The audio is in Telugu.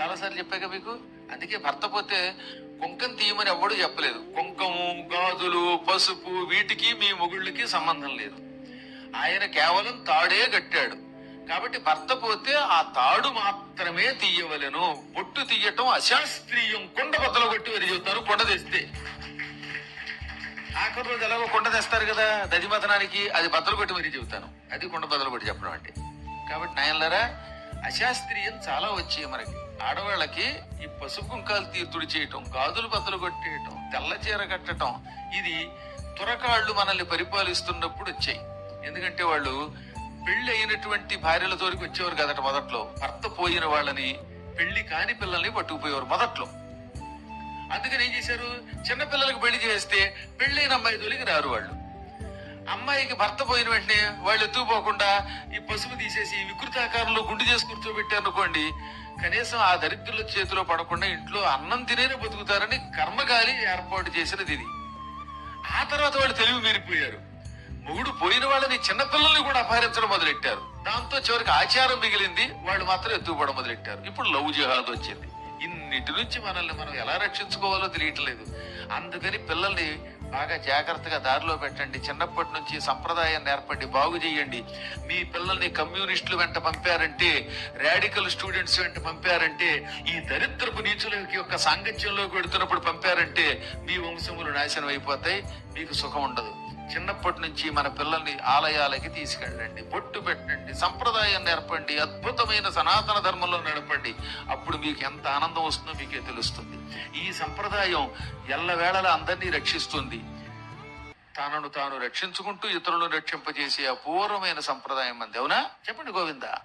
చాలాసార్లు చెప్పాక మీకు? అందుకే భర్త పోతే కుంకం తీయమని ఎవ్వడూ చెప్పలేదు. కుంకము గాజులు పసుపు వీటికి మీ మొగుళ్ళకి సంబంధం లేదు. ఆయన కేవలం తాడే కట్టాడు. కాబట్టి భర్త పోతే ఆ తాడు మాత్రమే తీయవలెను. బొట్టు తీయటం అశాస్త్రీయం. కొండ బద్దలు కొట్టి వరి చెబుతారు కొండ తెస్తే. ఆఖరి రోజు ఎలాగో కొండ తెస్తారు కదా దదిమతనానికి అది బద్దలు కొట్టి మరీ చెబుతాను. అది కొండ బద్దలు కొట్టి చెప్పడం అంటే. కాబట్టి నాయనలారా అశాస్త్రీయం చాలా వచ్చాయి మనకి. ఆడవాళ్ళకి ఈ పసుపు కుంకాలు తీర్తుడి చేయటం గాజులు బద్దలు కొట్టేయటం తెల్ల చీర కట్టటం ఇది తురకాళ్ళు మనల్ని పరిపాలిస్తున్నప్పుడు వచ్చాయి. ఎందుకంటే వాళ్ళు పెళ్ళి అయినటువంటి భార్యల తోరికి వచ్చేవారు కదట మొదట్లో. భర్త పోయిన వాళ్ళని పెళ్ళి కాని పిల్లల్ని పట్టుకుపోయేవారు మొదట్లో. అందుకని ఏం చేశారు? చిన్నపిల్లలకు పెళ్ళి చేస్తే పెళ్ళైన అమ్మాయి తొలికి రారు వాళ్ళు. అమ్మాయికి భర్త పోయిన వెంటనే వాళ్ళు ఎత్తుకుపోకుండా ఈ పసుపు తీసేసి వికృతాకారంలో గుండు చేసి కూర్చోబెట్టారు అనుకోండి కనీసం ఆ దరిద్రుల చేతిలో పడకుండా ఇంట్లో అన్నం తినేనే బతుకుతారని కర్మగాలి ఏర్పాటు చేసినది ఇది. ఆ తర్వాత వాళ్ళు తెలివి మీరిపోయారు. మొగుడు పోయిన వాళ్ళని చిన్నపిల్లల్ని కూడా అపహరించడం మొదలెట్టారు. దాంతో చివరికి ఆచారం మిగిలింది వాళ్ళు మాత్రం ఎత్తుకుపోవడం మొదలెట్టారు. ఇప్పుడు లవ్ జిహాద్ వచ్చింది. ఇన్నిటి నుంచి మనల్ని మనం ఎలా రక్షించుకోవాలో తెలియట్లేదు. అందుకని పిల్లల్ని బాగా జాగ్రత్తగా దారిలో పెట్టండి. చిన్నప్పటి నుంచి సంప్రదాయాన్ని నేర్పండి బాగు చేయండి. మీ పిల్లల్ని కమ్యూనిస్టులు వెంట పంపారంటే రాడికల్ స్టూడెంట్స్ వెంట పంపారంటే ఈ దరిద్రపు నీచుల యొక్క సాంగత్యంలోకి వెడుతున్నప్పుడు పంపారంటే మీ వంశములు నాశనం అయిపోతాయి. మీకు సుఖం ఉండదు. చిన్నప్పటి నుంచి మన పిల్లల్ని ఆలయాలకి తీసుకెళ్ళండి బొట్టు పెట్టండి సంప్రదాయం నేర్పండి అద్భుతమైన సనాతన ధర్మంలో నడపండి. అప్పుడు మీకు ఎంత ఆనందం వస్తుందో మీకే తెలుస్తుంది. ఈ సంప్రదాయం ఎల్లవేళలా అందరినీ రక్షిస్తుంది. తనను తాను రక్షించుకుంటూ ఇతరులను రక్షింపజేసే అపూర్వమైన సంప్రదాయం మంది అవునా? చెప్పండి గోవిందా.